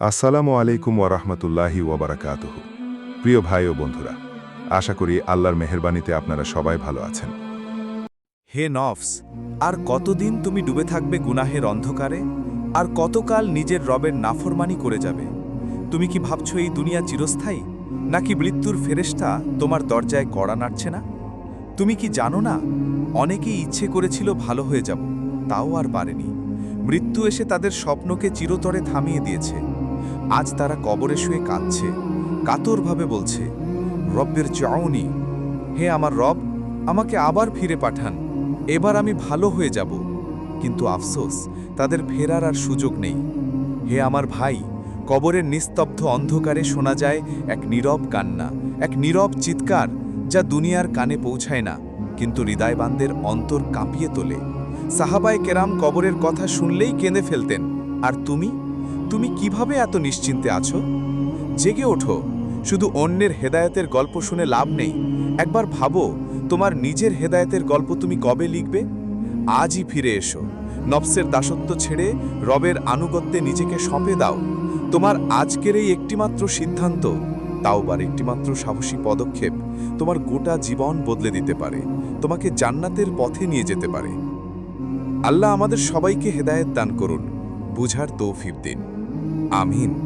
আসসালামু আলাইকুম ওরহমতুল্লাহি ওবরাকাতুহ প্রিয় ভাই ও বন্ধুরা, আশা করি আল্লাহর মেহেরবানিতে আপনারা সবাই ভালো আছেন। হে নফস, আর কতদিন তুমি ডুবে থাকবে গুনাহের অন্ধকারে? আর কতকাল নিজের রবের নাফরমানি করে যাবে? তুমি কি ভাবছ এই দুনিয়া চিরস্থায়ী? নাকি মৃত্যুর ফেরেশতা তোমার দরজায় কড়া নাড়ছে না? তুমি কি জানো না, অনেকেই ইচ্ছে করেছিল ভালো হয়ে যাব, তাও আর পারেনি। মৃত্যু এসে তাদের স্বপ্নকে চিরতরে থামিয়ে দিয়েছে। আজ তারা কবরে শুয়ে কাঁদছে। কাতরভাবে বলছে, রব্বের চাওনি হে আমার রব, আমাকে আবার ফিরে পাঠান। এবার আমি ভালো হয়ে যাব। কিন্তু আফসোস, তাদের ফেরার আর সুযোগ নেই। হে আমার ভাই, কবরের নিস্তব্ধ অন্ধকারে শোনা যায় এক নীরব কান্না, এক নীরব চিৎকার যা দুনিয়ার কানে পৌঁছায় না, কিন্তু হৃদয়বানদের অন্তর কাঁপিয়ে তোলে। সাহাবায় কেরাম কবরের কথা শুনলেই কেঁদে ফেলতেন, আর তুমি? তুমি কীভাবে এত নিশ্চিন্তে আছো? জেগে ওঠো। শুধু অন্যের হেদায়েতের গল্প শুনে লাভ নেই। একবার ভাবো, তোমার নিজের হেদায়েতের গল্প তুমি কবে লিখবে? আজই ফিরে এসো। নফসের দাসত্ব ছেড়ে রবের আনুগত্যে নিজেকে সঁপে দাও। তোমার আজকের এই একটিমাত্র সিদ্ধান্ত তাওবার একটিমাত্র সাহসী পদক্ষেপ, তোমার গোটা জীবন বদলে দিতে পারে। তোমাকে জান্নাতের পথে নিয়ে যেতে পারে। আল্লাহ আমাদের সবাইকে হেদায়েত দান করুন। বুঝার তৌফিক দিন। আমিন